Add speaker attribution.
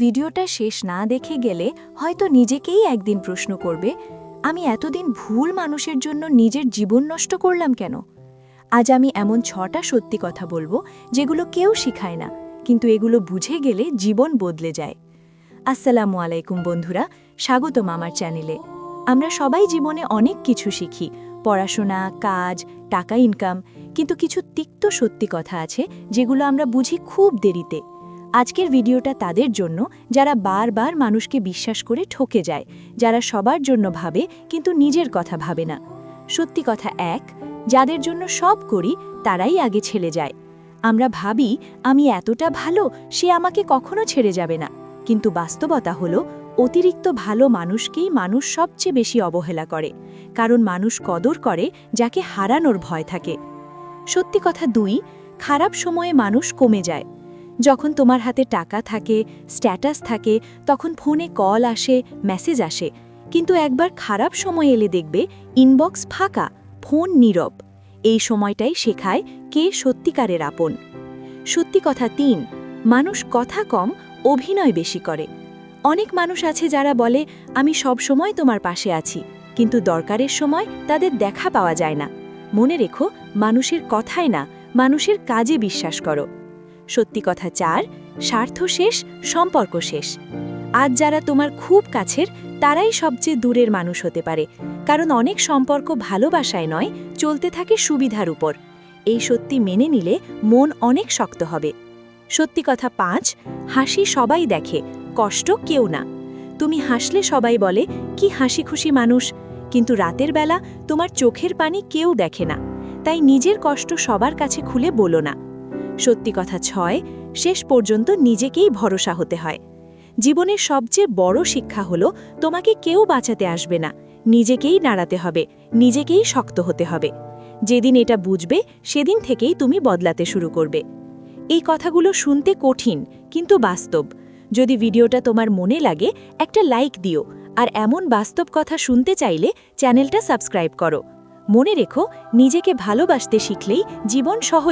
Speaker 1: ভিডিওটা শেষ না দেখে গেলে হয়তো নিজেকেই একদিন প্রশ্ন করবে, আমি এতদিন ভুল মানুষের জন্য নিজের জীবন নষ্ট করলাম কেন? আজ আমি এমন ছটা সত্যি কথা বলব যেগুলো কেউ শিখায় না, কিন্তু এগুলো বুঝে গেলে জীবন বদলে যায়। আসসালামু আলাইকুম বন্ধুরা, স্বাগতম আমার চ্যানেলে। আমরা সবাই জীবনে অনেক কিছু শিখি, পড়াশোনা, কাজ, টাকা ইনকাম কিন্তু কিছু তিক্ত সত্যি কথা আছে যেগুলো আমরা বুঝি খুব দেরিতে। আজকের ভিডিওটা তাদের জন্য, যারা বারবার মানুষকে বিশ্বাস করে ঠকে যায়, যারা সবার জন্য ভাবে, কিন্তু নিজের কথা ভাবে না। সত্যি কথা এক, যাদের জন্য সব করি, তারাই আগে ছেড়ে যায়। আমরা ভাবি, আমি এতটা ভালো, সে আমাকে কখনো ছেড়ে যাবে না। কিন্তু বাস্তবতা হলো, অতিরিক্ত ভালো মানুষকেই মানুষ সবচেয়ে বেশি অবহেলা করে। কারণ মানুষ কদর করে, যাকে হারানোর ভয় থাকে। সত্যি কথা দুই, খারাপ সময়ে মানুষ কমে যায়। যখন তোমার হাতে টাকা থাকে স্ট্যাটাস থাকে, তখন ফোনে কল আসে মেসেজ আসে। কিন্তু একবার খারাপ সময় এলে দেখবে ইনবক্স ফাঁকা ফোন নীরব। এই সময়টাই শেখায় কে সত্যিকারের আপন। সত্যি কথা তিন, মানুষ কথা কম, অভিনয় বেশি করে। অনেক মানুষ আছে যারা বলে, আমি সব সময় তোমার পাশে আছি, কিন্তু দরকারের সময় তাদের দেখা পাওয়া যায় না। মনে রেখো, মানুষের কথায় না, মানুষের কাজে বিশ্বাস করো। সত্যি কথা চার, স্বার্থ শেষ, সম্পর্ক শেষ। আজ যারা তোমার খুব কাছের, তারাই সবচেয়ে দূরের মানুষ হতে পারে। কারণ অনেক সম্পর্ক ভালোবাসায় নয়, চলতে থাকে সুবিধার উপর। এই সত্যি মেনে নিলে মন অনেক শক্ত হবে। সত্যি কথা পাঁচ, হাসি সবাই দেখে, কষ্ট কেউ না। তুমি হাসলে সবাই বলে, কি হাসি খুশি মানুষ। কিন্তু রাতের বেলা তোমার চোখের পানি কেউ দেখে না। তাই নিজের কষ্ট সবার কাছে খুলে বলো না। সত্যি কথা ছয়, শেষ পর্যন্ত নিজেকেই ভরসা হতে হয়। জীবনের সবচেয়ে বড় শিক্ষা হলো, তোমাকে কেউ বাঁচাতে আসবে না, নিজেকেই নাড়াতে হবে, নিজেকেই শক্ত হতে হবে। যেদিন এটা বুঝবে, সেদিন থেকেই তুমি বদলাতে শুরু করবে। এই কথাগুলো শুনতে কঠিন, কিন্তু বাস্তব। যদি ভিডিওটা তোমার মনে লাগে, একটা লাইক দিও, আর এমন বাস্তব কথা শুনতে চাইলে চ্যানেলটা সাবস্ক্রাইব করো। মনে রেখো, নিজেকে ভালোবাসতে শিখলেই জীবন সহজ